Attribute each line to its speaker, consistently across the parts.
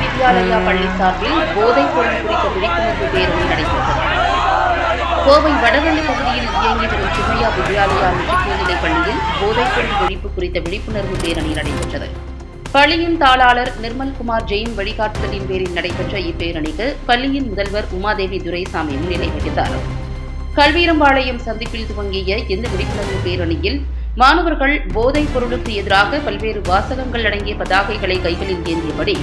Speaker 1: வித்யாலயா பள்ளி சார்பில் போதைப் பொருள் குறித்த விழிப்புணர்வு பேரணி நடைபெற்றது. கோவை வடவள்ளி பகுதியில் இயங்கி வரும் சுமையா வித்யாலயா மெட்ரிகுலேநிலைப் பள்ளியில் போதைப் பொருள் ஒழிப்பு குறித்த விழிப்புணர்வு பேரணி நடைபெற்றது. பள்ளியின் தாளாளர் நிர்மல்குமார் ஜெயின் வழிகாட்டுதலின் பேரில் நடைபெற்ற இப்பேரணிக்கு பள்ளியின் முதல்வர் உமாதேவி துரைசாமி முன்னிலை வகித்தார். கல்வீரம்பாளையம் சந்திப்பில் துவங்கிய இந்த விழிப்புணர்வு பேரணியில் மாணவர்கள் போதைப் பொருளுக்கு எதிராக பல்வேறு வாசகங்கள் அடங்கிய பதாகைகளை கைகளில் ஏந்தியபடி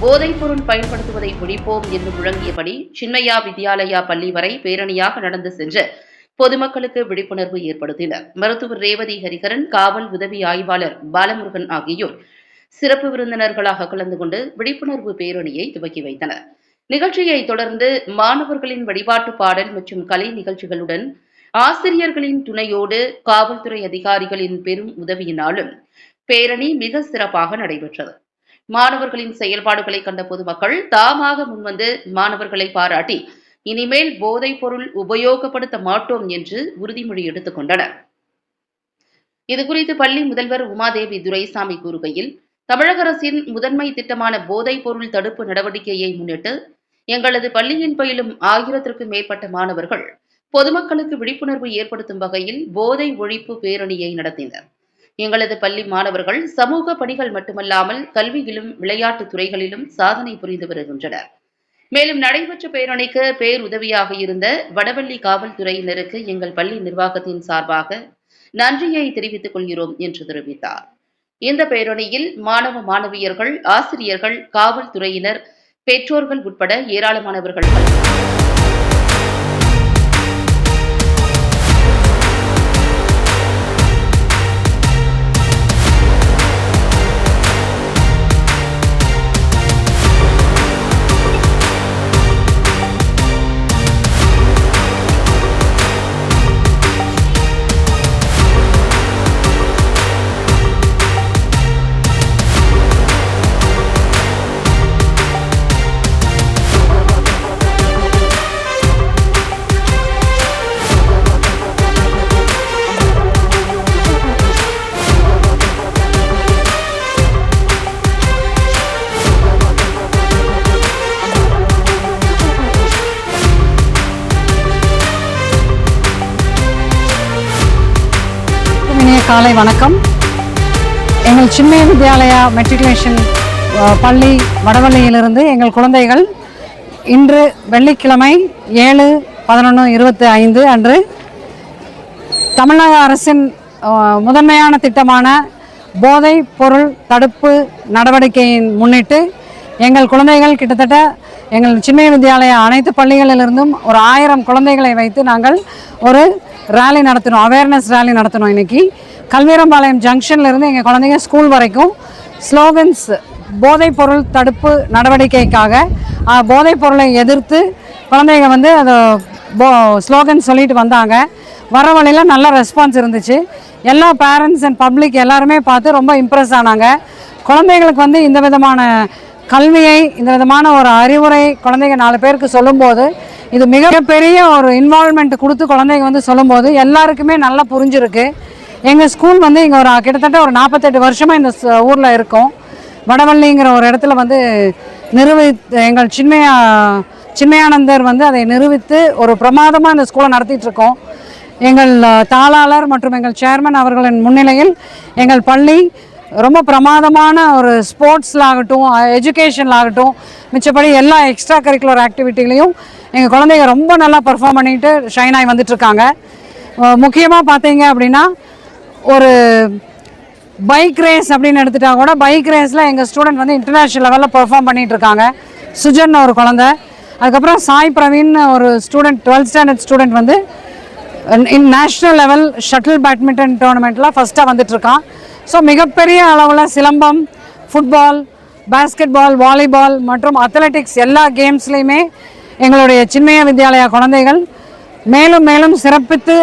Speaker 1: போதைப் பொருள் பயன்படுத்துவதை ஒழிப்போம் என்று முழங்கியபடி சின்மயா வித்யாலயா பள்ளி வரை பேரணியாக நடந்து சென்று பொதுமக்களுக்கு விழிப்புணர்வு ஏற்படுத்தினர். மருத்துவர் ரேவதி ஹரிகரன் காவல் உதவி ஆய்வாளர் பாலமுருகன் ஆகியோர் சிறப்பு விருந்தினர்களாக கலந்து கொண்டு விழிப்புணர்வு பேரணியை துவக்கி வைத்தனர். நிகழ்ச்சியை தொடர்ந்து மாணவர்களின் வழிபாட்டு பாடல் மற்றும் கலை நிகழ்ச்சிகளுடன் ஆசிரியர்களின் துணையோடு காவல்துறை அதிகாரிகளின் பெரும் உதவியினாலும் பேரணி மிக சிறப்பாக நடைபெற்றது. மாணவர்களின் செயல்பாடுகளை கண்ட பொதுமக்கள் தாமாக முன்வந்து மாணவர்களை பாராட்டி இனிமேல் போதைப் பொருள் உபயோகப்படுத்த மாட்டோம் என்று உறுதிமொழி எடுத்துக் கொண்டனர். இதுகுறித்து பள்ளி முதல்வர் உமாதேவி துரைசாமி கூறுகையில் தமிழக அரசின் முதன்மை திட்டமான போதைப் பொருள் தடுப்பு நடவடிக்கையை முன்னிட்டு எங்களது பள்ளியின் பயிலும் ஆயிரத்திற்கும் மேற்பட்ட மாணவர்கள் பொதுமக்களுக்கு விழிப்புணர்வு ஏற்படுத்தும் வகையில் போதை ஒழிப்பு பேரணியை நடத்தினர். எங்களது பள்ளி மாணவர்கள் சமூக பணிகள் மட்டுமல்லாமல் கல்வியிலும் விளையாட்டுத் துறைகளிலும் சாதனை புரிந்து வருகின்றனர். மேலும் நடைபெற்ற பேரணிக்கு பேருதவியாக இருந்த வடவள்ளி காவல்துறையினருக்கு எங்கள் பள்ளி நிர்வாகத்தின் சார்பாக நன்றியை தெரிவித்துக் கொள்கிறோம் என்று தெரிவித்தார். இந்த பேரணியில் மாணவ மாணவியர்கள் ஆசிரியர்கள் காவல்துறையினர் பெற்றோர்கள் உட்பட ஏராளமானவர்கள்
Speaker 2: காலை வணக்கம். எங்கள் சின்மய வித்யாலயா மெட்ரிகுலேஷன் பள்ளி வடவள்ளியிலிருந்து எங்கள் குழந்தைகள் இன்று வெள்ளிக்கிழமை ஏழு பதினொன்று இருபத்தி ஐந்து அன்று தமிழக அரசின் முதன்மையான திட்டமான போதை பொருள் தடுப்பு நடவடிக்கையின் முன்னிட்டு எங்கள் குழந்தைகள் கிட்டத்தட்ட எங்கள் சின்மய வித்யாலயா அனைத்து பள்ளிகளிலிருந்தும் ஒரு ஆயிரம் குழந்தைகளை வைத்து நாங்கள் ஒரு ரேலி நடத்தினோம் அவேர்னஸ் ரேலி நடத்தினோம் இன்னைக்கு. கல்வீரம்பாளையம் ஜங்ஷன்லேருந்து எங்கள் குழந்தைங்க ஸ்கூல் வரைக்கும் ஸ்லோகன்ஸ் போதைப் பொருள் தடுப்பு நடவடிக்கைக்காக போதைப் பொருளை எதிர்த்து குழந்தைங்க வந்து அதை போ ஸ்லோகன் சொல்லிட்டு வந்தாங்க. வர வழியில் நல்ல ரெஸ்பான்ஸ் இருந்துச்சு. எல்லா பேரண்ட்ஸ் அண்ட் பப்ளிக் எல்லாருமே பார்த்து ரொம்ப இம்ப்ரெஸ் ஆனாங்க. குழந்தைங்களுக்கு வந்து இந்த விதமான கல்வியை இந்த விதமான ஒரு அறிவுரை குழந்தைங்க நாலு பேருக்கு சொல்லும்போது இது மிகப்பெரிய ஒரு இன்வால்மெண்ட் கொடுத்து குழந்தைங்க வந்து சொல்லும்போது எல்லாருக்குமே நல்லா புரிஞ்சிருக்கு. எங்கள் ஸ்கூல் வந்து இங்கே ஒரு கிட்டத்தட்ட ஒரு நாற்பத்தெட்டு வருஷமாக இந்த ஊரில் இருக்கும். வடவள்ளிங்கிற ஒரு இடத்துல வந்து நிறுவி எங்கள் சின்மயா சின்மயானந்தர் வந்து அதை நிரூபித்து ஒரு பிரமாதமாக இந்த ஸ்கூலை நடத்திட்டு இருக்கோம். எங்கள் தாளாளர் மற்றும் எங்கள் சேர்மன் அவர்களின் முன்னிலையில் எங்கள் பள்ளி ரொம்ப பிரமாதமான ஒரு ஸ்போர்ட்ஸில் ஆகட்டும் எஜுகேஷனில் ஆகட்டும் மிச்சப்படி எல்லா எக்ஸ்ட்ரா கரிக்குலர் ஆக்டிவிட்டிலையும் எங்கள் குழந்தைங்க ரொம்ப நல்லா பர்ஃபார்ம் பண்ணிட்டு ஷைன் ஆகி வந்துட்டுருக்காங்க முக்கியமாக பார்த்தீங்க அப்படின்னா ஒரு பைக் ரேஸ் அப்படின்னு எடுத்துட்டா கூட பைக் ரேஸில் எங்கள் ஸ்டூடெண்ட் வந்து இன்டர்நேஷ்னல் லெவலில் பெர்ஃபார்ம் பண்ணிகிட்ருக்காங்க சுஜன் ஒரு குழந்தை. அதுக்கப்புறம் சாய் பிரவீன் ஒரு ஸ்டூடெண்ட் டுவெல்த் ஸ்டாண்டர்ட் ஸ்டூடெண்ட் வந்து in national level shuttle badminton டோர்னமெண்ட்டில் ஃபஸ்ட்டாக வந்துட்டுருக்கான் ஸோ மிகப்பெரிய அளவில் silambam football basketball volleyball மற்றும் அத்லெட்டிக்ஸ் எல்லா கேம்ஸ்லேயுமே எங்களுடைய சின்மய வித்யாலயா குழந்தைகள் மேலும் மேலும் சிறப்பித்து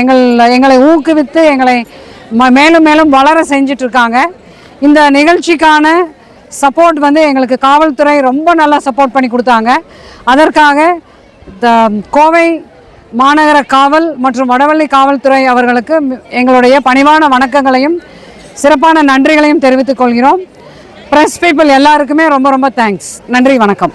Speaker 2: எங்கள் எங்களை ஊக்குவித்து எங்களை மேலும் மேலும் வளர செஞ்சிட்ருக்காங்க. இந்த நிகழ்ச்சிக்கான சப்போர்ட் வந்து எங்களுக்கு காவல்துறை ரொம்ப நல்லா சப்போர்ட் பண்ணி கொடுத்தாங்க. அதற்காக த கோவை மாநகர காவல் மற்றும் வடவள்ளி காவல்துறை அவர்களுக்கு எங்களுடைய பணிவான வணக்கங்களையும் சிறப்பான நன்றிகளையும் தெரிவித்துக் கொள்கிறோம். ப்ரெஸ் பீப்புள் எல்லாருக்குமே ரொம்ப ரொம்ப தேங்க்ஸ் நன்றி வணக்கம்.